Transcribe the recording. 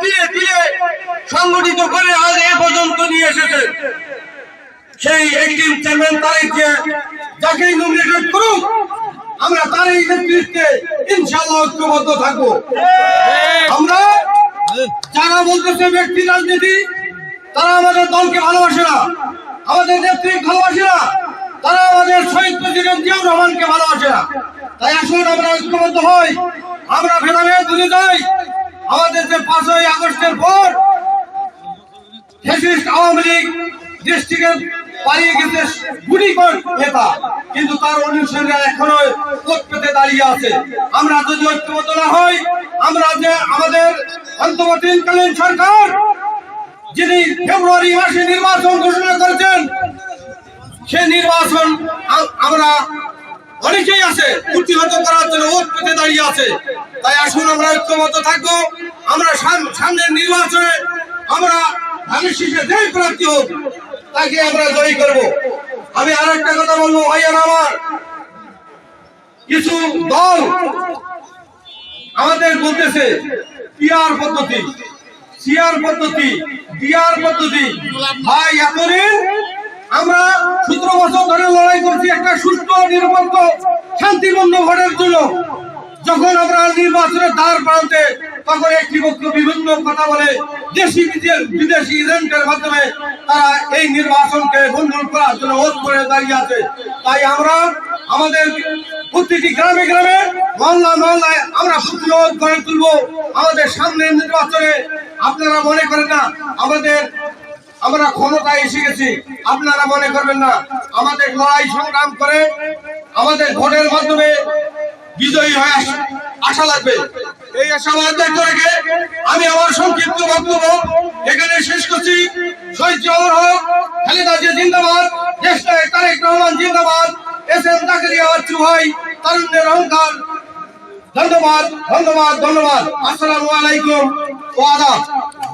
তিলে তিলে সংগঠিত করে আজ এ পর্যন্ত নিয়ে এসেছে। সেই একদিন চেয়ারম্যান তারিখকে যাকেই নমিনেটেড করুক, আমরা তারই নেতৃত্বে ইনশাআল্লাহ ঐক্যবদ্ধ থাকব। আমরা যারা বলতেছে ব্যক্তি রাজনীতি, তারা আমাদের দলকে ভালোবাসে না, আমাদের নেত্রী ভালোবাসে না, তারা আমাদের শহীদ প্রেসিডেন্ট জিয়াউর রহমানকে ভালোবাসে না। তাই আসুন আমরা ঐক্যবদ্ধ হই, আমরা ভেদাভেদ ভুলে যাই আমাদের যে পাঁচই আগস্টের পর আওয়ামী লীগ ডিস্ট্রিক্টের পালিয়ে গেছে গুলি নেতা, কিন্তু তার অনুসারীরা এখনও কোট পেতে দাঁড়িয়ে আছে। আমরা যদি ঐক্যবদ্ধ না হই, আমরা যে আমাদের অন্তর্বর্তীকালীন সরকার, যিনি ফেব্রুয়ারি মাসে নির্বাচন ঘোষণা করেছেন সে নির্বাচন আমরা অনেকেই আছে, প্রতিহত করার জন্য ওত পেতে দাঁড়িয়ে আছে। তাই আসুন আমরা ঐক্যবদ্ধ থাকব। আমরা সামনের নির্বাচনে আমরা ধানের শীষে যেই প্রার্থী হোক, তাকে আমরা জয়ী করব। আমি আর একটা কথা বলব, ভাইয়ার আমার। কিছু দল আমাদের বলতেছে পিআর পদ্ধতি, সিআর পদ্ধতি, ডিআর পদ্ধতি। ভাই, এতদিন আমরা সতেরো বছর ধরে লড়াই করছি একটা সুস্থ নিরপেক্ষ শান্তিপূর্ণ ভোটের জন্য। যখন আমরা নির্বাচনের দ্বার প্রান্তে তখন একটি পক্ষ বিভিন্ন কথা বলে দেশি বিদে- বিদেশি এজেন্টের মাধ্যমে তারা এই নির্বাচনকে বন্ধন করার জন্য ওত করে দাঁড়িয়ে আছে। তাই আমরা আমাদের প্রতিটি গ্রামে গ্রামে মহল্লা মহল্লায় আমরা প্রতিরোধ করে তুলবো। আমাদের সামনের নির্বাচনে আপনারা মনে করেন না, আমাদের আমরা ক্ষমতায় এসে গেছি। আপনারা মনে করবেন না, আমাদের লড়াই সংগ্রাম করে আমাদের ভোটের মাধ্যমে বিজয়ী হয়ে আশা লাগবে। এই আশাবাদ ব্যক্ত রেখে আমি আমার সংক্ষিপ্ত বক্তব্য এখানে শেষ করছি। শহীদ জওয়ার হক, খালেদা জিয়া জিন্দাবাদ দেশ তারেক রহমান জিন্দাবাদ, এস এম জাকারিয়া বাচ্চু ভাই তারুণ্যের অহংকার। ধন্যবাদ ধন্যবাদ ধন্যবাদ। আসসালামু আলাইকুম, ওয়া আদাব।